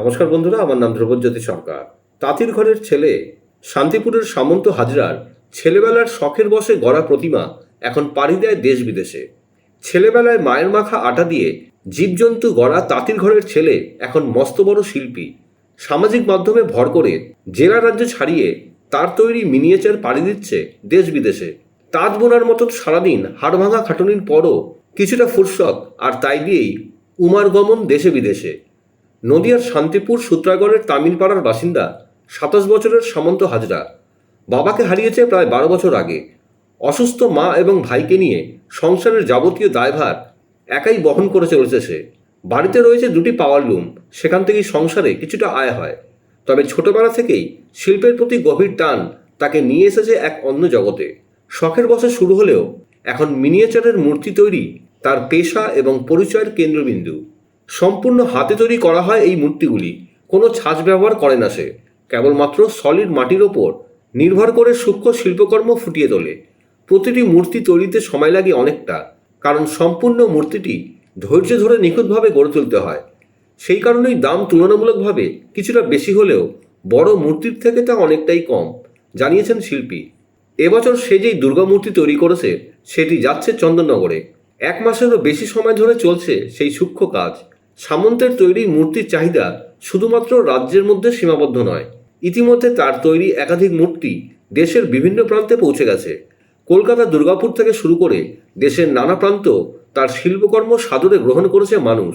নমস্কার বন্ধুরা, আমার নাম ধ্রুবজ্যোতি সরকার। তাঁতির ঘরের ছেলে শান্তিপুরের সামন্ত হাজরার ছেলেবেলার শখের বসে গড়া প্রতিমা এখন পাড়ি দেয় দেশ বিদেশে। ছেলেবেলায় মায়ের মাখা আটা দিয়ে জীবজন্তু গড়া তাঁতির ঘরের ছেলে এখন মস্ত বড় শিল্পী। সামাজিক মাধ্যমে ভর করে জেলা রাজ্য ছাড়িয়ে তার তৈরি মিনিয়েচার পাড়ি দিচ্ছে দেশ বিদেশে। তাঁত বোনার মতো সারাদিন হাড়ভাঙা খাটুনির পরও কিছুটা ফুরসত আর তাই দিয়েই উমার গমন দেশে বিদেশে। নদিয়ার শান্তিপুর সূত্রাগড়ের তামিলপাড়ার বাসিন্দা সাতাশ বছরের সামন্ত হাজরা। বাবাকে হারিয়েছে প্রায় বারো বছর আগে। অসুস্থ মা এবং ভাইকে নিয়ে সংসারের যাবতীয় দায়ভার একাই বহন করে চলেছে সে। বাড়িতে রয়েছে দুটি পাওয়ার লুম সেখান থেকেই সংসারে কিছুটা আয় হয়। তবে ছোটবেলা থেকেই শিল্পের প্রতি গভীর টান তাকে নিয়ে এসেছে এক অন্য জগতে। শখের বসে শুরু হলেও এখন মিনিয়েচারের মূর্তি তৈরি তার পেশা এবং পরিচয়ের কেন্দ্রবিন্দু। সম্পূর্ণ হাতে তৈরি করা হয় এই মূর্তিগুলি। কোনো ছাঁচ ব্যবহার করে না সে। কেবলমাত্র সলিড মাটির ওপর নির্ভর করে সূক্ষ্ম শিল্পকর্ম ফুটিয়ে তোলে। প্রতিটি মূর্তি তৈরিতে সময় লাগে অনেকটা, কারণ সম্পূর্ণ মূর্তিটি ধৈর্য ধরে নিখুঁতভাবে গড়ে তুলতে হয়। সেই কারণেই দাম তুলনামূলকভাবে কিছুটা বেশি হলেও বড় মূর্তির থেকে তা অনেকটাই কম, জানিয়েছেন শিল্পী। এবছর সে যেই দুর্গামূর্তি তৈরি করেছে, সেটি যাচ্ছে চন্দননগরে। এক মাসেরও বেশি সময় ধরে চলছে সেই সূক্ষ্ম কাজ। সামন্তের তৈরি মূর্তির চাহিদা শুধুমাত্র রাজ্যের মধ্যে সীমাবদ্ধ নয়। ইতিমধ্যে তার তৈরি একাধিক মূর্তি দেশের বিভিন্ন প্রান্তে পৌঁছে গেছে। কলকাতা দুর্গাপুর থেকে শুরু করে দেশের নানা প্রান্ত তার শিল্পকর্ম সাদরে গ্রহণ করেছে মানুষ।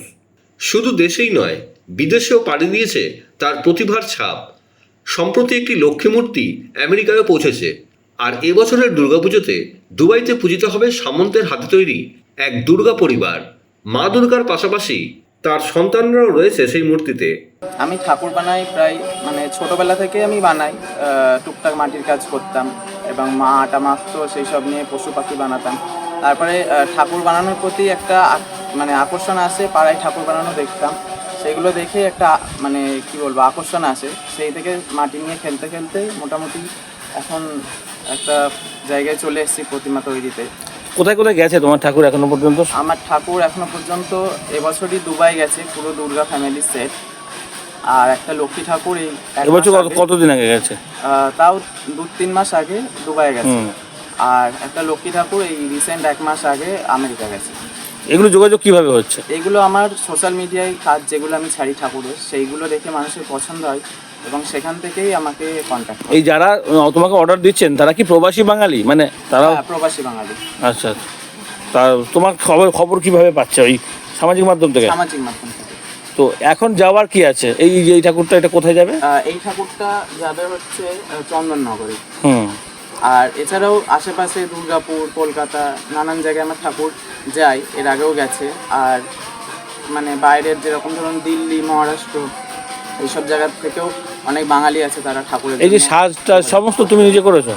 শুধু দেশেই নয়, বিদেশেও পাড়ি দিয়েছে তার প্রতিভার ছাপ। সম্প্রতি একটি লক্ষ্মী মূর্তি আমেরিকায় পৌঁছেছে আর এবছরের দুর্গাপুজোতে দুবাইতে পূজিত হবে সামন্তের হাতে তৈরি এক দুর্গা পরিবার। মা দুর্গার পাশাপাশি তার সন্তানরাও রয়েছে সেই মূর্তিতে। আমি ঠাকুর বানাই প্রায় মানে ছোটবেলা থেকে আমি বানাই টুকটাক মাটির কাজ করতাম এবং মা আটা মাখতো, সেই সব নিয়ে পশু পাখি বানাতাম। তারপরে ঠাকুর বানানোর প্রতি একটা মানে আকর্ষণ আসে, পাড়ায় ঠাকুর বানানো দেখতাম। সেগুলো দেখে একটা মানে কি বলব, আকর্ষণ আসে। সেই থেকে মাটি নিয়ে খেলতে খেলতে মোটামুটি এখন একটা জায়গায় চলে এসেছি প্রতিমা তৈরিতে। কোথায় কোথায় গেছে তোমার ঠাকুর এখনও পর্যন্ত? আমার ঠাকুর এখনও পর্যন্ত এবছরই দুবাই গেছে পুরো দুর্গা ফ্যামিলি সেট আর একটা লক্ষ্মী ঠাকুর এই এক এবছর মাস কত আগে, কতদিন আগে গেছে? আহ, তাও দু তিন মাস আগে দুবাই গেছে। হুম। আর একটা লক্ষ্মী ঠাকুর এই রিসেন্ট এক মাস আগে আমেরিকা গেছে। এগুলো যোগাযোগ কীভাবে হচ্ছে? এইগুলো আমার সোশ্যাল মিডিয়ায় কাজ যেগুলো আমি ছাড়ি ঠাকুরের সেইগুলো দেখে মানুষের পছন্দ হয়। এবং সেখান থেকেই আমাকে কন্ট্যাক্ট এই যারা তোমাকে অর্ডার দিচ্ছেন তারা কি প্রবাসী বাঙালি? মানে তারাও হ্যাঁ প্রবাসী বাঙালি। আচ্ছা আচ্ছা। তা তোমার খবর খবর কীভাবে পাচ্ছে ওই সামাজিক মাধ্যম থেকে? সামাজিক মাধ্যম থেকে। তো এখন যাওয়ার কি আছে? এই যে এই ঠাকুরটা এটা কোথায় যাবে? এই ঠাকুরটা যাবে হচ্ছে চন্দননগরে। হুম। আর এছাড়াও আশেপাশে দুর্গাপুর কলকাতা নানান জায়গায় আমার ঠাকুর যায় এর আগেও গেছে। আর মানে বাইরের যেরকম ধরুন দিল্লি মহারাষ্ট্র এইসব জায়গার থেকেও অনেক বাঙালি আছে তারা ঠাকুরের এই যে সাজটা সমস্ত তুমি নিজে করেছ?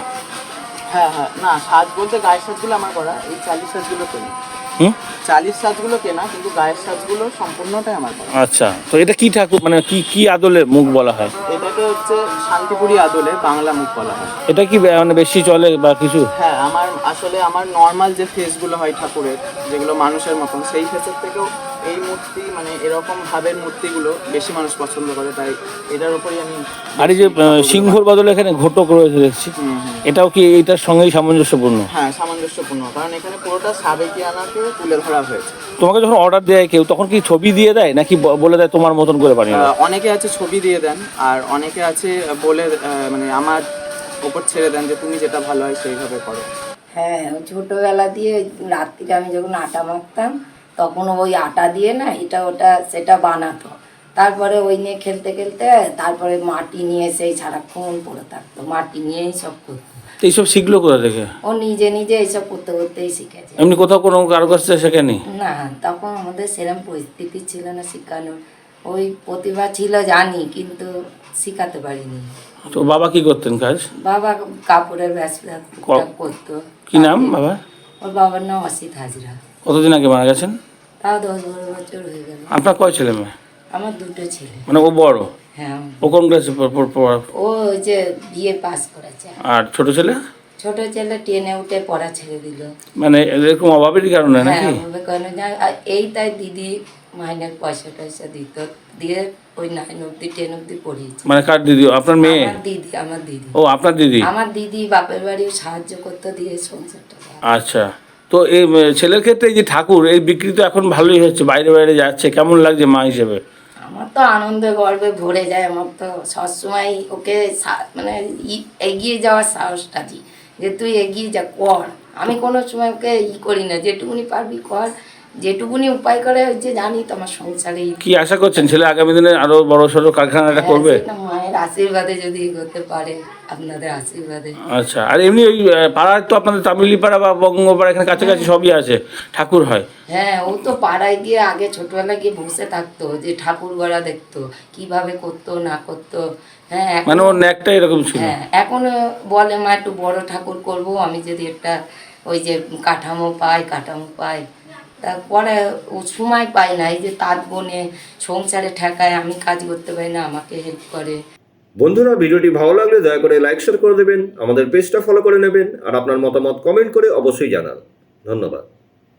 হ্যাঁ হ্যাঁ না সাজ বলতে গায়ের সাজগুলো আমার করা এই চালিশ সাজগুলো কেনা। হুম? চালিশ সাজগুলো কেনা কিন্তু গায়ের সাজগুলো সম্পূর্ণটাই আমার করা। আচ্ছা তো এটা কি ঠাকুর মানে কি কি আদলের মুখ বলা হয়? এটাকে হচ্ছে শান্তিপুরি আদলে বাংলা মুখ বলা হয়। এটা কি মানে বেশি চলে বা কিছু? হ্যাঁ আমার আসলে আমার নর্মাল যে ফেসগুলো হয় ঠাকুরের যেগুলো মানুষের মতন সেই ফেসের থেকেও এই মূর্তি মানে এরকম ভাবের মূর্তিগুলো বেশি মানুষ পছন্দ করে তাই এটার উপরই আমি আর এই যে সিংহর বদলে এখানে ঘটক রয়েছে দেখছি। এটাও কি এটার সঙ্গেই সামঞ্জস্যপূর্ণ? হ্যাঁ সামঞ্জস্যপূর্ণ কারণ এখানে পুরোটা সাবেকিয়ানাকে তুলে ধরা হয়েছে। তোমাকে যখন অর্ডার দেয় কেউ তখন কি ছবি দিয়ে দেয় নাকি বলে দেয় তোমার মতন করে বানিয়ে? অনেকে আছে ছবি দিয়ে দেন আর অনেকে আছে বলে মানে আমার ওপর ছেড়ে দেন যে তুমি যেটা ভালো হয় সেইভাবে করো। হ্যাঁ ওই ছোটোবেলা দিয়ে রাত্রিরে আমি যখন আটা মাখতাম তখন ওই আটা দিয়ে না এটা ওটা সেটা বানাতো। তারপরে ওই নিয়ে খেলতে খেলতে তারপরে মাটি নিয়ে সেই সারাক্ষণ পড়ে থাকতো। মাটি নিয়েই সব করতো। এইসব শিখলো কোথা থেকে? ও নিজে নিজে এইসব করতে করতেই শিখেছে। এমনি কোথাও কোনো কারও কাছ থেকে শেখেনি? না তখন আমাদের সেরকম পরিস্থিতি ছিল না শেখানোর। ওই প্রতিভা ছিল জানি কিন্তু শেখাতে পারিনি। তো বাবা কি করতেন কাজ? বাবা কাপড়ের ব্যবসা করতো। কি নাম বাবা? ওর বাবার নাম অসিত হাজরা। কতদিন আগে মারা গেছেন? তাও দশ বারো বছর হয়ে গেল। আপনার কয় ছেলে মেয়ে? আমার দুটো ছেলে। মানে ও বড়? হ্যাঁ। ও কোন ক্লাসে ও যে বিয়ে পাস করেছে। আর ছোট ছেলে? ছোট ছেলে টেনে উঠে পড়া ছেড়ে দিল। মানে এরকম অভাবের কারণে হ্যাঁ নাকি? এই তাই দিদি মাইনের পয়সা টয়সা দিত দিয়ে ওই নাইন অব্দি টেন অব্দি পড়িয়েছি। মানে কার দিদি? আপনার মেয়ে? আমার দিদি আমার দিদি। ও আপনার দিদি? আমার দিদি বাপের বাড়িও সাহায্য করতে দিয়ে সংসারটা আচ্ছা। তো এই ছেলের ক্ষেত্রে এই যে ঠাকুর এই বিক্রি তো এখন ভালোই হচ্ছে বাইরে বাইরে যাচ্ছে কেমন লাগছে মা হিসেবে? আমার তো আনন্দে গর্বে ভরে যায় আমার তো সবসময় ওকে মানে এগিয়ে যাওয়ার সাহসটা দিই। যে তুই এগিয়ে যা কর। আমি কোনো সময় ওকে ই করি না যেটুকুনি পারবি কর যেটুকুনি উপায় করে ওই যে জানি তো আমার সংসারে কি আশা করছেন? ছেলে আগামী দিনে আরও বড় সড়ো কারখানাটা হ্যাঁ, করবে? মায়ের আশীর্বাদে যদি এগোতে পারে আপনাদের আশীর্বাদে। আচ্ছা আর এমনি ওই পাড়ায় তো আপনাদের তামিলিপাড়া বা বঙ্গপাড়া এখানে কাছাকাছি সবই আছে ঠাকুর হয়। হ্যাঁ ও তো পাড়ায় গিয়ে আগে ছোটবেলায় গিয়ে বসে থাকতো যে ঠাকুর গড়া দেখতো কীভাবে করতো না করতো হ্যাঁ মানে ওর ন্যাকটা এরকম ছিল। হ্যাঁ এখন বলে মা একটু বড় ঠাকুর করব আমি যদি একটা ওই যে কাঠামো পাই কাঠামো পাই তারপরে ও সময় পাই না, এই যে তার বনে সংসারে ঠেকায়, আমি কাজ করতে পারি না, আমাকে হেল্প করে। বন্ধুরা, ভিডিওটি ভালো লাগলে দয়া করে লাইক শেয়ার করে দেবেন, আমাদের পেজটা ফলো করে নেবেন, আর আপনার মতামত কমেন্ট করে অবশ্যই জানান। ধন্যবাদ।